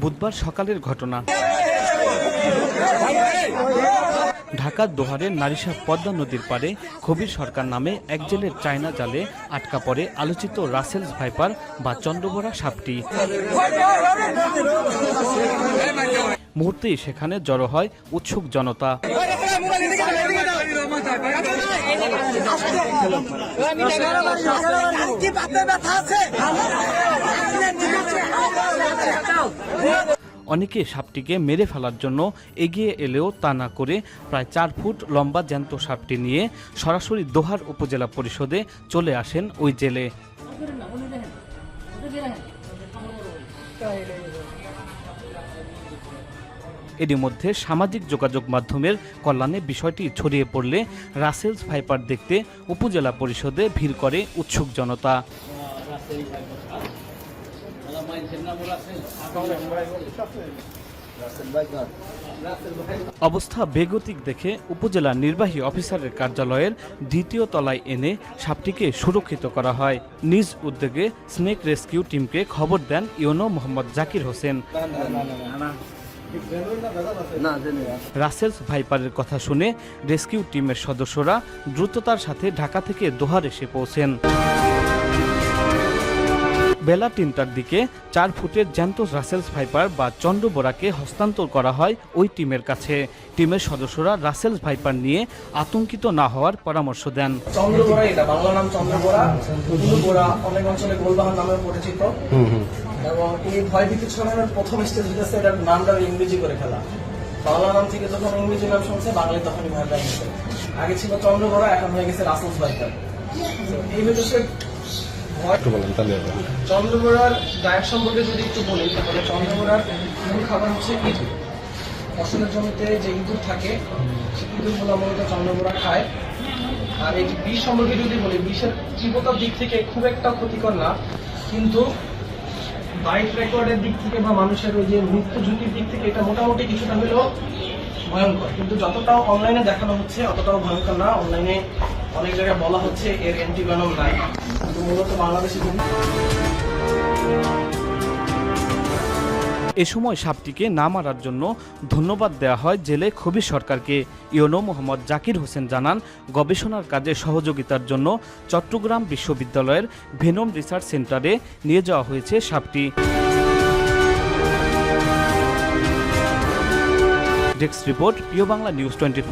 বুধবার সকালের ঘটনা। ঢাকার দোহারের নারিশা পদ্মা নদীর পারে কবির সরকার নামে এক জেলের চায়না জালে আটকা পড়ে আলোচিত রাসেলস ভাইপার বা চন্দ্রবোরা সাপটি। মুহূর্তেই সেখানে জড়ো হয় উৎসুক জনতা। আছে। অনেকে সাপটিকে মেরে ফেলার জন্য এগিয়ে এলেও তা না করে প্রায় চার ফুট লম্বা জ্যান্ত সাপটি নিয়ে সরাসরি দোহার উপজেলা পরিষদে চলে আসেন ওই জেলে। এরই মধ্যে সামাজিক যোগাযোগ মাধ্যমের কল্যাণে বিষয়টি ছড়িয়ে পড়লে রাসেলস ভাইপার দেখতে উপজেলা পরিষদে ভিড় করে উৎসুক জনতা। অবস্থা বেগতিক দেখে উপজেলা নির্বাহী অফিসারের কার্যালয়ের দ্বিতীয় তলায় এনে সাপটিকে সুরক্ষিত করা হয়। নিজ উদ্যোগে স্নেক রেস্কিউ টিমকে খবর দেন ইউনো মোহাম্মদ জাকির হোসেন। রাসেলস ভাইপারের কথা শুনে রেস্কিউ টিমের সদস্যরা দ্রুততার সাথে ঢাকা থেকে দোহার এসে পৌঁছেন। বেলা তিনটার দিকে চার ফুটের জ্যান্ত রাসেলস ভাইপার বা চন্দ্রবোরাকে হস্তান্তর করা হয় ওই টিমের কাছে। টিমের সদস্যরা রাসেলস ভাইপার নিয়ে আতঙ্কিত না হওয়ার পরামর্শ দেন। চন্দ্রবোরা এটা বাংলা নাম চন্দ্রবোরা বোরা। অনেক অঞ্চলে গোলবাহার নামে পরিচিত। এবং এই ভয়ভীতি ছড়ানোর প্রথম স্টেজ হচ্ছে এটার নামটা ইংরেজি করে ফেলা। বাংলা নাম থেকে যখন ইংরেজি নাম শুনছে বাংলায় তখনই ভয় আগে ছিল চন্দ্রবোরা এখন হয়ে গেছে রাসেলস বাইকার এই হচ্ছে ভয় চন্দ্রবোরার ডায়েট সম্পর্কে যদি একটু বলি, তাহলে চন্দ্রবোরার মূল খাবার হচ্ছে ইঁদুর। ফসলের জমিতে যে ইঁদুর থাকে সেই ইঁদুরগুলো মূলত চন্দ্রবোরা খায়। আর এই বিষ সম্পর্কে যদি বলি, বিষের তীব্রতার দিক থেকে খুব একটা ক্ষতিকর না, কিন্তু বাইক রেকর্ডের দিক থেকে বা মানুষের ওই যে মৃত্যু ঝুঁকির দিক থেকে এটা মোটামুটি কিছুটা হলেও ভয়ঙ্কর। কিন্তু যতটাও অনলাইনে দেখানো হচ্ছে, অতটাও ভয়ঙ্কর না। অনলাইনে অনেক জায়গায় বলা হচ্ছে এর অ্যান্টিভেনম নাই। কিন্তু মূলত বাংলাদেশে এ সময় সাপটিকে না মারার জন্য ধন্যবাদ দেওয়া হয় জেলে খবির সরকারকে। ইউনো মোহাম্মদ জাকির হোসেন জানান, গবেষণার কাজে সহযোগিতার জন্য চট্টগ্রাম বিশ্ববিদ্যালয়ের ভেনম রিসার্চ সেন্টারে নিয়ে যাওয়া হয়েছে সাপটি। ডেস্ক রিপোর্ট প্রিয় বাংলা নিউজ টোয়েন্টি